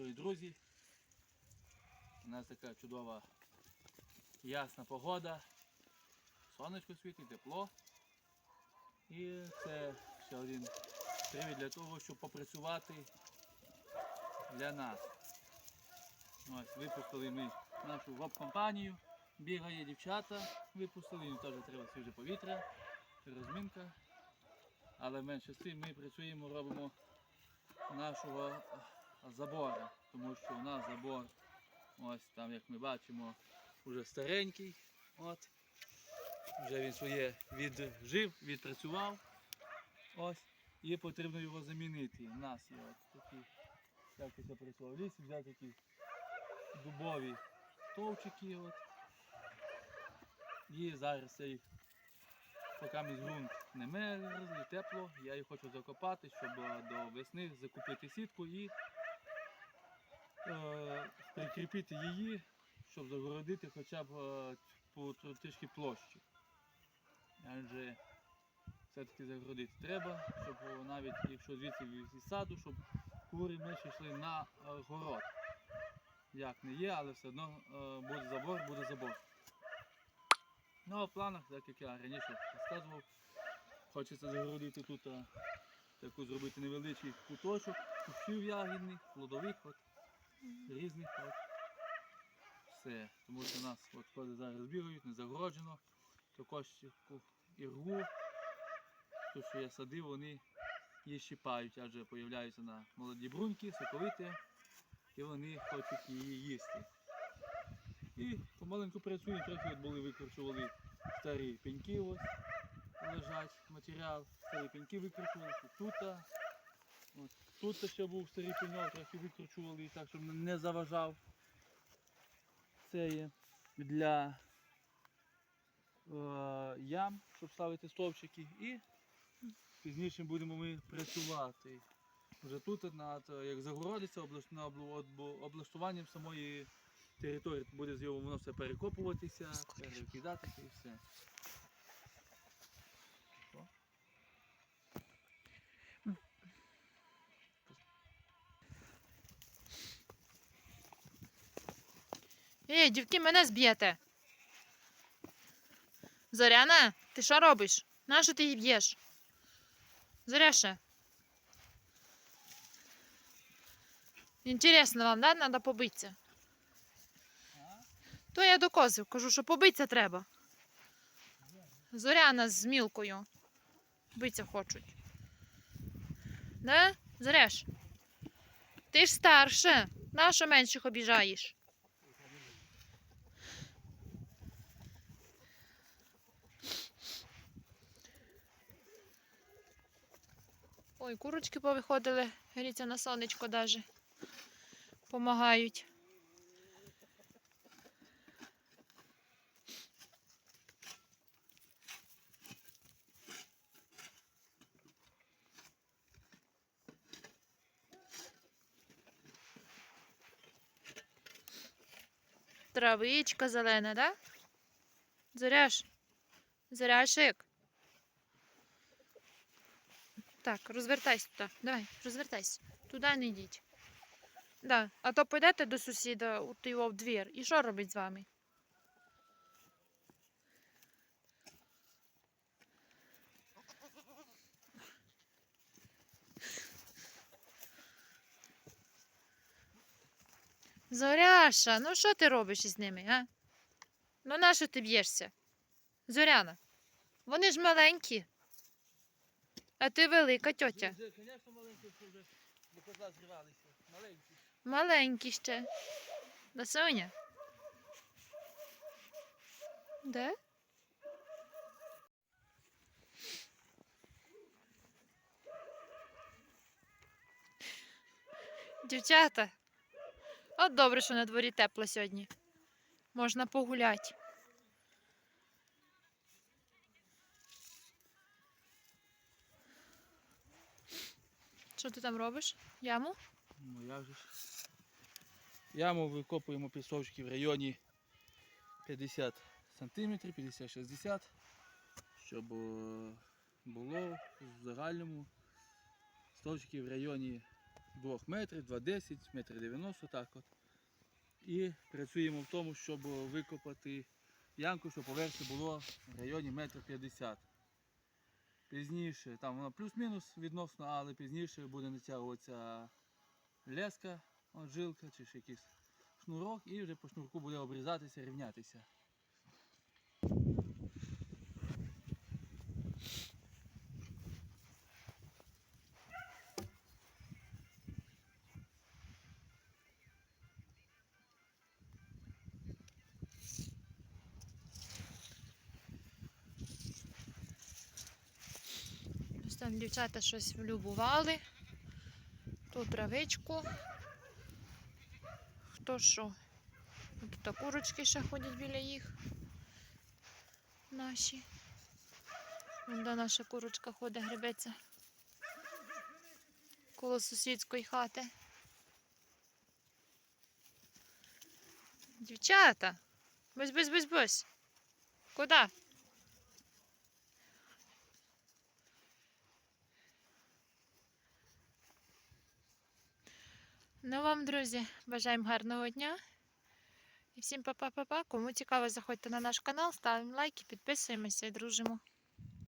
дорогі друзі. У нас така чудова ясна погода. Сонечко світить, тепло. І це ще один привід для того, щоб попрацювати для нас. Ось, випустили ми нашу веб-компанію. Бігає дівчата, випустили, їм теж треба свіже повітря, розминка. Але менше з тим ми працюємо, робимо нашого забору, тому що у нас забор, ось там, як ми бачимо, вже старенький. От. Вже він своє віджив, відпрацював. Ось. І потрібно його замінити. У нас є от такі, як я працював в лісі, взяти такі дубові стовчики. От. І зараз я їх, поки мій ґрунт не мерзлий, тепло, я їх хочу закопати, щоб е, до весни закупити сітку і прикріпити її, щоб загородити хоча б е, по тр- трішки площі. Адже все-таки загородити треба, щоб е, навіть якщо звідси із саду, щоб кури менше йшли на е, город. Як не є, але все одно е, буде забор, буде забор. Ну а в планах, так як я раніше розказував, хочеться загородити тут таку зробити невеличкий куточок, кущів ягідних, плодових, різних. От. Все. Тому що нас от, коли зараз бігають, не загороджено, також іргу, то, що я садив, вони її щипають, адже появляються на молоді бруньки, соковиті, і вони хочуть її їсти. І помаленьку працюють, трохи от були викручували старі пеньки ось лежать матеріал, старі пеньки викручували, тут. Тут ще був старий пеньок, трохи викручували так, щоб не заважав. Це є для е, ям, щоб ставити стовпчики. І пізніше будемо ми працювати. Вже тут над, е, як загородиться облаш- на обл- обл- облаштуванням самої території, буде з його воно все перекопуватися, перекидатися і все. Ей, дівки, мене зб'єте. Зоряна, ти що робиш? Нащо ти її б'єш? Зоряша. Інтересно вам, да? Надо побитися. То я до козів кажу, що побитися треба. Зоряна з мілкою. Биться хочуть. Да? Зоряш? Ти ж старше. Нащо менших обіжаєш? Ой, курочки повиходили, гріться на сонечко даже. Помагають. Травичка зелена, да? Зоряш? Зоряшик? Так, розвертайся туди. Давай, розвертайся. Туди не йдіть. Да. А то пойдете до сусіда у його в двір. І що робить з вами? Зоряша, ну що ти робиш із ними, а? Ну нащо ти б'єшся? Зоряна, вони ж маленькі. А ти велика тьотя. Звісно, маленькі вже до козла зривалися. Маленькі. Маленькі ще. Да, Соня? Де? Дівчата. От добре, що на дворі тепло сьогодні. Можна погуляти. Що ти там робиш? Яму? Ну як же ж. Яму викопуємо пісочки в районі 50 см, 50-60 щоб е, було в загальному стовчики в районі 2 метрів, 2,10, метр 90 так от. І працюємо в тому, щоб викопати ямку, щоб поверхня було в районі метр 50. Пізніше, там вона плюс-мінус відносно, але пізніше буде натягуватися леска, жилка чи ще якийсь шнурок, і вже по шнурку буде обрізатися, рівнятися. Там дівчата щось влюбували. Тут травичку. Хто що? Тут курочки ще ходять біля їх. Наші. Вон наша курочка ходить, гребеться. Коло сусідської хати. Дівчата! Бись, бись, бись, бись. Куди? Ну вам, друзі, бажаємо гарного дня. І всім па-па-па-па. Кому цікаво, заходьте на наш канал, ставимо лайки, підписуємося і дружимо.